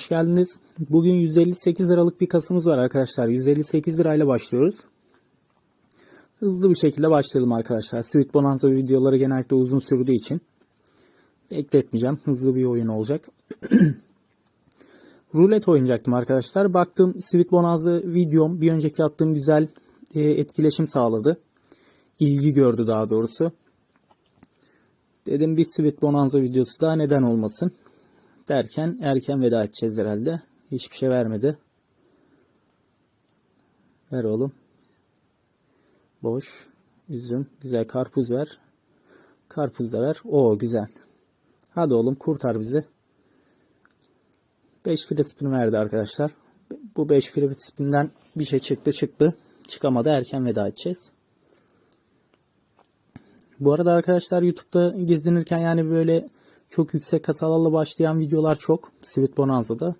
Hoş geldiniz. Bugün 158 liralık bir kasamız var arkadaşlar. 158 lirayla başlıyoruz. Hızlı bir şekilde başlayalım arkadaşlar. Sweet Bonanza videoları genellikle uzun sürdüğü için bekletmeyeceğim. Hızlı bir oyun olacak. Rulet oynayacaktım arkadaşlar. Baktım Sweet Bonanza videom bir önceki attığım güzel e, etkileşim sağladı. İlgi gördü daha doğrusu. Dedim bir Sweet Bonanza videosu daha neden olmasın. Derken erken veda edeceğiz herhalde. Hiçbir şey vermedi. Ver oğlum. Boş. Üzüm. Güzel karpuz ver. Karpuz da ver. Oo güzel. Hadi oğlum kurtar bizi. 5 free spin verdi arkadaşlar. Bu 5 free spinden bir şey çıktı çıktı. Çıkamadı erken veda edeceğiz. Bu arada arkadaşlar YouTube'da gezinirken yani böyle çok yüksek kasalarla başlayan videolar çok. Sweet Bonanza'da.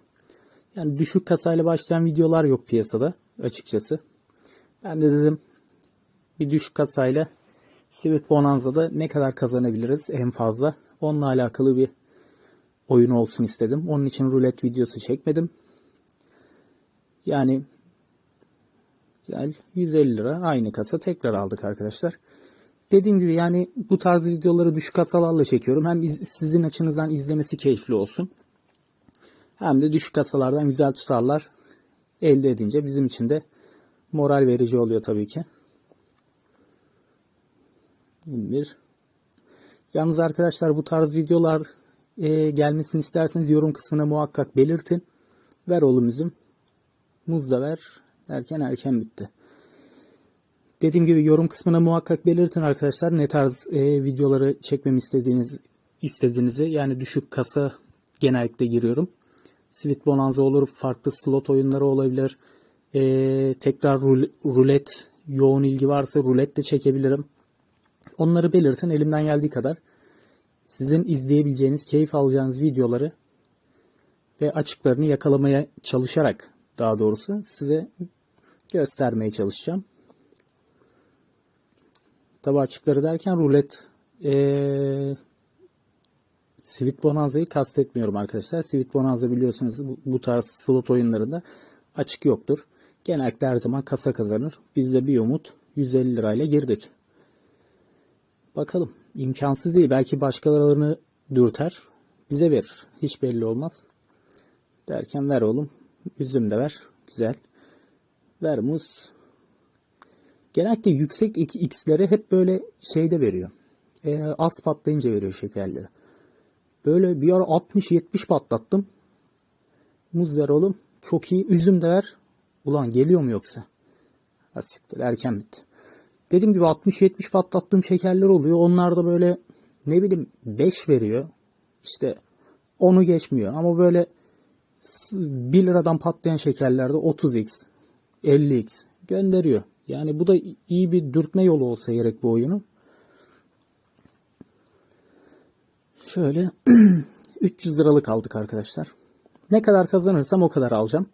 Yani düşük kasayla başlayan videolar yok piyasada açıkçası. Ben de dedim bir düşük kasayla Sweet Bonanza'da ne kadar kazanabiliriz en fazla. Onunla alakalı bir oyun olsun istedim. Onun için rulet videosu çekmedim. Yani güzel 150 lira aynı kasa tekrar aldık arkadaşlar. Dediğim gibi yani bu tarz videoları düşük kasalarla çekiyorum. Hem iz- sizin açınızdan izlemesi keyifli olsun. Hem de düşük kasalardan güzel tutarlar elde edince bizim için de moral verici oluyor tabii ki. 21. Yalnız arkadaşlar bu tarz videolar e, gelmesini isterseniz yorum kısmına muhakkak belirtin. Ver oğlum üzüm. Muz da ver. Derken erken bitti. Dediğim gibi yorum kısmına muhakkak belirtin arkadaşlar ne tarz e, videoları çekmemi istediğiniz istediğinizi yani düşük kasa genellikle giriyorum. Sweet Bonanza olur, farklı slot oyunları olabilir. E, tekrar rul- rulet yoğun ilgi varsa rulet de çekebilirim. Onları belirtin elimden geldiği kadar. Sizin izleyebileceğiniz, keyif alacağınız videoları ve açıklarını yakalamaya çalışarak daha doğrusu size göstermeye çalışacağım. Tabi açıkları derken rulet ee, Sweet Bonanza'yı kastetmiyorum arkadaşlar. Sweet Bonanza biliyorsunuz bu, bu tarz slot oyunlarında açık yoktur. Genellikle her zaman kasa kazanır. Biz de bir umut 150 lirayla girdik. Bakalım. imkansız değil. Belki başkalarını dürter. Bize verir. Hiç belli olmaz. Derken ver oğlum. Üzüm de ver. Güzel. Ver muz. Genellikle yüksek x'leri hep böyle şeyde veriyor. E, az patlayınca veriyor şekerleri. Böyle bir ara 60-70 patlattım. Muz ver oğlum. Çok iyi. Üzüm de ver. Ulan geliyor mu yoksa? Ha erken bitti. Dediğim gibi 60-70 patlattığım şekerler oluyor. Onlar da böyle ne bileyim 5 veriyor. İşte onu geçmiyor. Ama böyle 1 liradan patlayan şekerlerde 30x, 50x gönderiyor. Yani bu da iyi bir dürtme yolu olsa gerek bu oyunu. Şöyle 300 liralık aldık arkadaşlar. Ne kadar kazanırsam o kadar alacağım.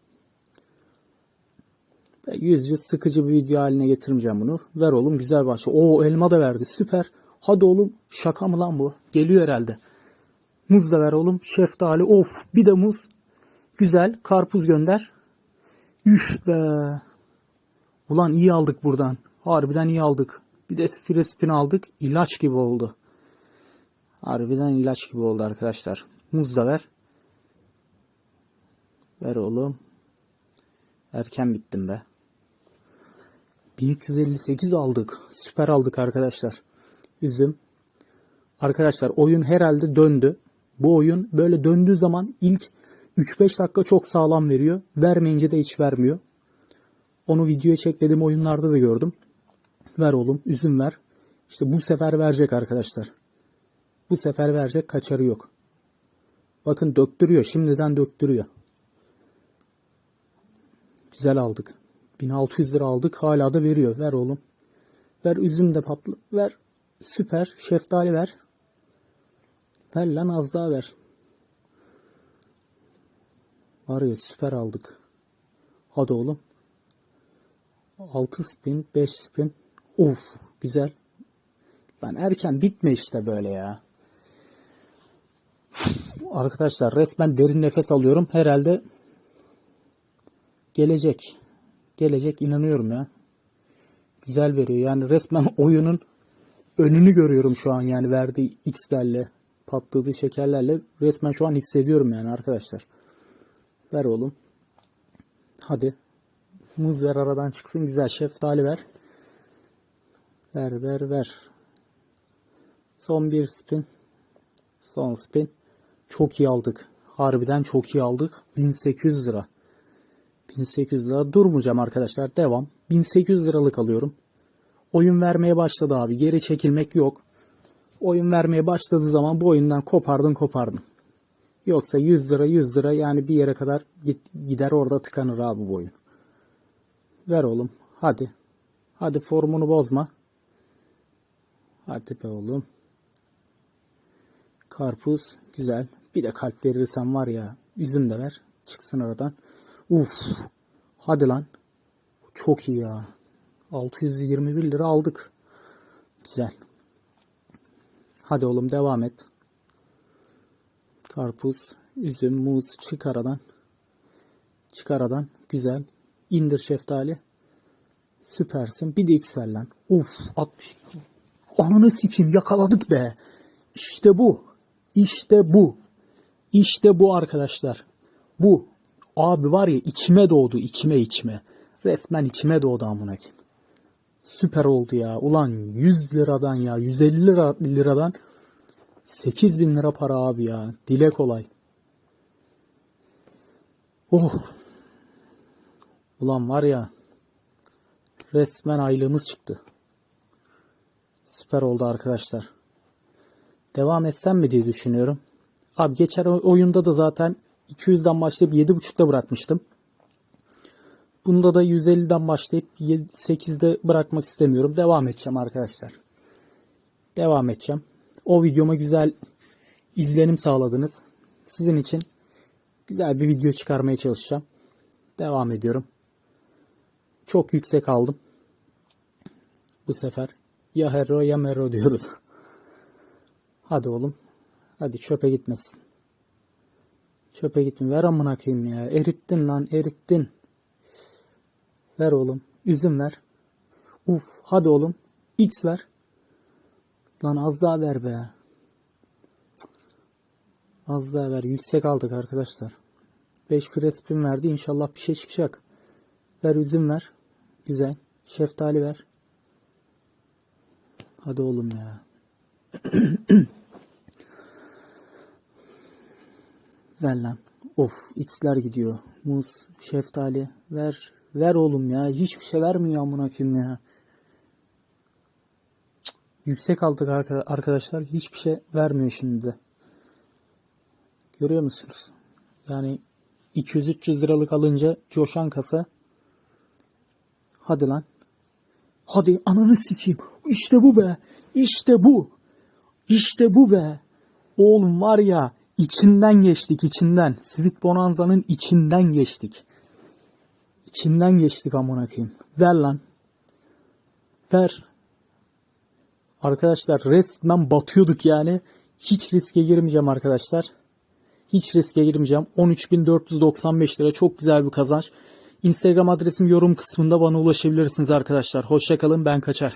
100 100 sıkıcı bir video haline getirmeyeceğim bunu. Ver oğlum güzel başla. Oo elma da verdi süper. Hadi oğlum şaka mı lan bu? Geliyor herhalde. Muz da ver oğlum. Şeftali of bir de muz. Güzel karpuz gönder. Üf be. Ulan iyi aldık buradan. Harbiden iyi aldık. Bir de frespin aldık. İlaç gibi oldu. Harbiden ilaç gibi oldu arkadaşlar. Muz da ver. Ver oğlum. Erken bittim be. 1358 aldık. Süper aldık arkadaşlar. Üzüm. Arkadaşlar oyun herhalde döndü. Bu oyun böyle döndüğü zaman ilk 3-5 dakika çok sağlam veriyor. Vermeyince de hiç vermiyor. Onu videoya çekmediğim oyunlarda da gördüm. Ver oğlum üzüm ver. İşte bu sefer verecek arkadaşlar. Bu sefer verecek kaçarı yok. Bakın döktürüyor. Şimdiden döktürüyor. Güzel aldık. 1600 lira aldık. Hala da veriyor. Ver oğlum. Ver üzüm de patlı. Ver. Süper. Şeftali ver. Ver lan az daha ver. Var ya süper aldık. Hadi oğlum. 6 spin, 5 spin. Of güzel. Lan erken bitme işte böyle ya. Arkadaşlar resmen derin nefes alıyorum. Herhalde gelecek. Gelecek inanıyorum ya. Güzel veriyor. Yani resmen oyunun önünü görüyorum şu an yani verdiği x'lerle patladığı şekerlerle resmen şu an hissediyorum yani arkadaşlar. Ver oğlum. Hadi. Muz ver aradan çıksın güzel şeftali ver. Ver ver ver. Son bir spin. Son spin. Çok iyi aldık. Harbiden çok iyi aldık. 1800 lira. 1800 lira. Durmayacağım arkadaşlar. Devam. 1800 liralık alıyorum. Oyun vermeye başladı abi. Geri çekilmek yok. Oyun vermeye başladığı zaman bu oyundan kopardın kopardın. Yoksa 100 lira 100 lira yani bir yere kadar git, gider orada tıkanır abi bu oyun. Ver oğlum. Hadi. Hadi formunu bozma. Hadi be oğlum. Karpuz. Güzel. Bir de kalp verirsen var ya. Üzüm de ver. Çıksın aradan. Uf. Hadi lan. Çok iyi ya. 621 lira aldık. Güzel. Hadi oğlum devam et. Karpuz, üzüm, muz çık aradan. Çık aradan. Güzel. İndir şeftali. Süpersin. Bir de X ver lan. Uf 60. Ananı sikeyim yakaladık be. İşte bu. İşte bu. İşte bu arkadaşlar. Bu. Abi var ya içime doğdu içime içime. Resmen içime doğdu amına. Süper oldu ya. Ulan 100 liradan ya 150 lira, liradan 8 bin lira para abi ya. Dile kolay. Oh. Ulan var ya resmen aylığımız çıktı. Süper oldu arkadaşlar. Devam etsem mi diye düşünüyorum. Abi geçer oyunda da zaten 200'den başlayıp 7.5'da bırakmıştım. Bunda da 150'den başlayıp 8'de bırakmak istemiyorum. Devam edeceğim arkadaşlar. Devam edeceğim. O videoma güzel izlenim sağladınız. Sizin için güzel bir video çıkarmaya çalışacağım. Devam ediyorum. Çok yüksek aldım. Bu sefer ya hero ya mero diyoruz. Hadi oğlum. Hadi çöpe gitmesin. Çöpe gitme. Ver amına koyayım ya. Erittin lan erittin. Ver oğlum. Üzüm ver. Uf hadi oğlum. X ver. Lan az daha ver be. Az daha ver. Yüksek aldık arkadaşlar. 5 free spin verdi. İnşallah bir şey çıkacak. Ver üzüm ver. Güzel. Şeftali ver. Hadi oğlum ya. ver lan. Of x'ler gidiyor. Muz, şeftali ver. Ver oğlum ya. Hiçbir şey vermiyor amına koyayım ya. Yüksek aldık arkadaşlar. Hiçbir şey vermiyor şimdi de. Görüyor musunuz? Yani 200-300 liralık alınca coşan kasa. Hadi lan. Hadi ananı sikeyim. İşte bu be. İşte bu. İşte bu be. Oğlum var ya içinden geçtik içinden. Sweet Bonanza'nın içinden geçtik. İçinden geçtik amına koyayım. Ver lan. Ver. Arkadaşlar resmen batıyorduk yani. Hiç riske girmeyeceğim arkadaşlar. Hiç riske girmeyeceğim. 13.495 lira çok güzel bir kazanç. Instagram adresim yorum kısmında bana ulaşabilirsiniz arkadaşlar. Hoşçakalın ben kaçar.